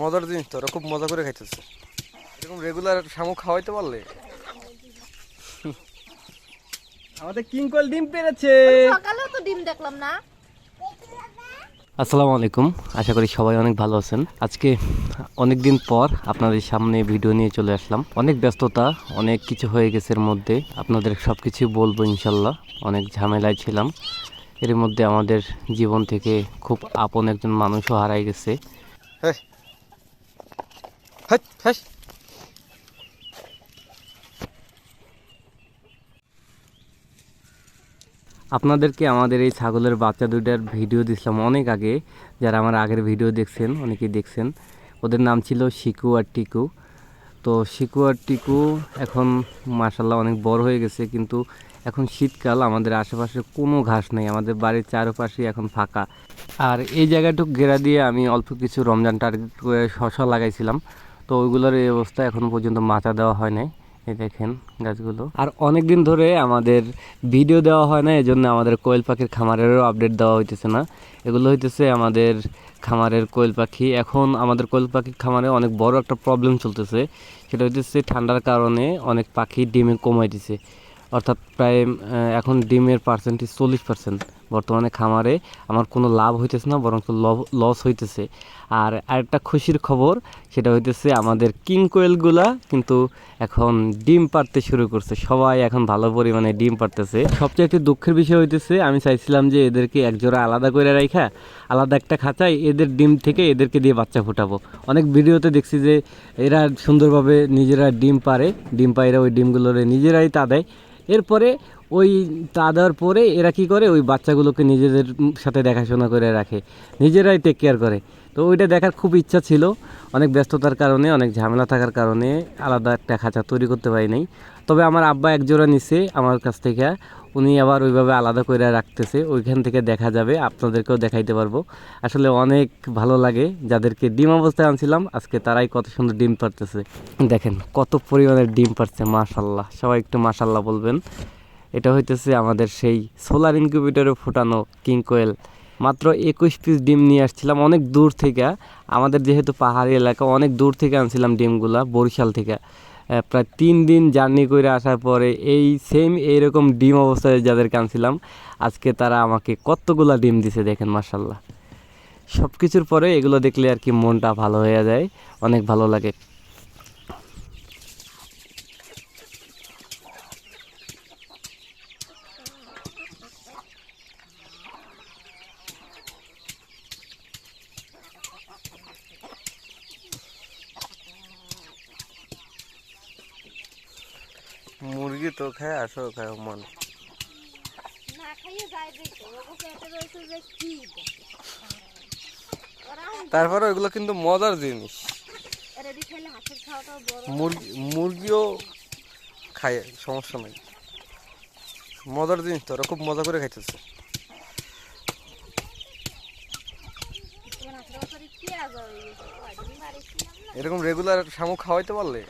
মজার জিনিস তো ওরা খুব মজা করে খাইতেছে। এরকম রেগুলার শামুক খাওয়াইতে পারলে? আমাদের কিংকল ডিম পেরেছে। সকালেও তো ডিম দেখলাম না। আসসালামু আলাইকুম আশা করি সবাই অনেক ভালো আছেন। আজকে অনেক দিন পর আপনাদের সামনে ভিডিও নিয়ে চলে আসলাম। অনেক ব্যস্ততা অনেক কিছু হয়ে গেছে এর মধ্যে। আপনাদের সব কিছু বলব ইনশাল্লাহ। অনেক ঝামেলায় ছিলাম। এর মধ্যে আমাদের জীবন থেকে খুব আপন একজন মানুষও হারাই গেছে। হ্যাঁ হাট, হাস। আপনাদেরকে আমাদের এই ছাগলের বাচ্চা দুইটার ভিডিও দিছিলাম অনেক আগে। যারা আমার আগের ভিডিও দেখছেন অনেকেই দেখছেন। ওদের নাম ছিল শিকু আর টিকু। তো শিকু আর টিকু এখন মাসাল্লাহ অনেক বড় হয়ে গেছে কিন্তু এখন শীতকাল আমাদের আশেপাশে কোনো ঘাস নেই। আমাদের বাড়ির চারপাশে এখন ফাঁকা। আর এই জায়গাটুকু ঘেরা দিয়ে আমি অল্প কিছু রমজান টার্গেট করে শশা লাগাইছিলাম। তো ওইগুলোর এই অবস্থা এখনও পর্যন্ত মাচা দেওয়া হয় নাই। এই দেখেন গাছগুলো। আর অনেক দিন ধরে আমাদের ভিডিও দেওয়া হয় না, এজন্য আমাদের কোয়েল পাখির খামারেরও আপডেট দেওয়া হইতেছে না। এগুলো হইতেছে আমাদের খামারের কোয়েল পাখি। এখন আমাদের কোয়েল পাখির খামারে অনেক বড় একটা প্রবলেম চলতেছে। সেটা হইতেছে ঠান্ডার কারণে অনেক পাখি ডিমে কমাই দিছে। অর্থাৎ প্রায় এখন ডিমের পার্সেন্টেজ চল্লিশ পার্সেন্ট বর্তমানে খামারে আমার কোনো লাভ হইতেছে না, বরং লস হইতেছে। আর আরেকটা খুশির খবর, সেটা হইতেছে আমাদের কিং কোয়েলগুলা কিন্তু এখন ডিম পারতে শুরু করছে। সবাই এখন ভালো পরিমাণে ডিম পারতেছে সবচেয়ে একটি দুঃখের বিষয় হইতেছে, আমি চাইছিলাম যে এদেরকে একজোড়া আলাদা করে রাখা আলাদা একটা খাঁচায় এদের ডিম থেকে এদেরকে দিয়ে বাচ্চা ফোটাবো। অনেক ভিডিওতে দেখছি যে এরা সুন্দরভাবে নিজেরা ডিম পারে ডিম পাইরা ওই ডিমগুলোরে নিজেরাই তা দেয়। এরপরে ওই তা দেওয়ার পরে এরা কি করে? ওই বাচ্চাগুলোকে নিজেদের সাথে দেখাশোনা করে রাখে। নিজেরাই টেক কেয়ার করে। তো ওইটা দেখার খুব ইচ্ছা ছিল। অনেক ব্যস্ততার কারণে, অনেক ঝামেলা থাকার কারণে আলাদা একটা খাঁচা তৈরি করতে পারি নাই। তবে আমার আব্বা একজোড়া নিছে আমার কাছ থেকে। উনি আবার ওইভাবে আলাদা করে রাখতেছে। ওইখান থেকে দেখা যাবে, আপনাদেরকেও দেখাইতে পারব। আসলে অনেক ভালো লাগে। যাদেরকে ডিম অবস্থায় আনছিলাম, আজকে তারাই কত সুন্দর ডিম পারতেছে দেখেন, কত পরিমাণের ডিম পারছে মাশাল্লাহ। সবাই একটু মাশাল্লাহ বলবেন। এটা হইতেছে আমাদের সেই সোলার ইনকিউবেটরে ফোটানো কিং কোয়েল। মাত্র একুশ পিস ডিম নিয়ে আসছিলাম অনেক দূর থেকে। আমাদের যেহেতু পাহাড়ি এলাকা, অনেক দূর থেকে আনছিলাম ডিমগুলা, বরিশাল থেকে। প্রায় তিন দিন জার্নি করে আসার পরে এই সেম এইরকম ডিম অবস্থায় যাদেরকে আনছিলাম, আজকে তারা আমাকে কতগুলা ডিম দিছে দেখেন মার্শাল্লাহ সব কিছুর পরে এগুলো দেখলে আর কি মনটা ভালো হয়ে যায়, অনেক ভালো লাগে। মুরগি তো খায় আসো খায় মন না খাইয়ে যায় দেখো ওগো পেটে রয়েছে যে কি তারপরে ওইগুলো কিন্তু মজার জিনিস। মুরগি মুরগিও খায় সমস্যা নাই। মজার জিনিস তো ওরা খুব মজা করে খাইতেছে। এরকম রেগুলার শামুক খাওয়াইতে পারলে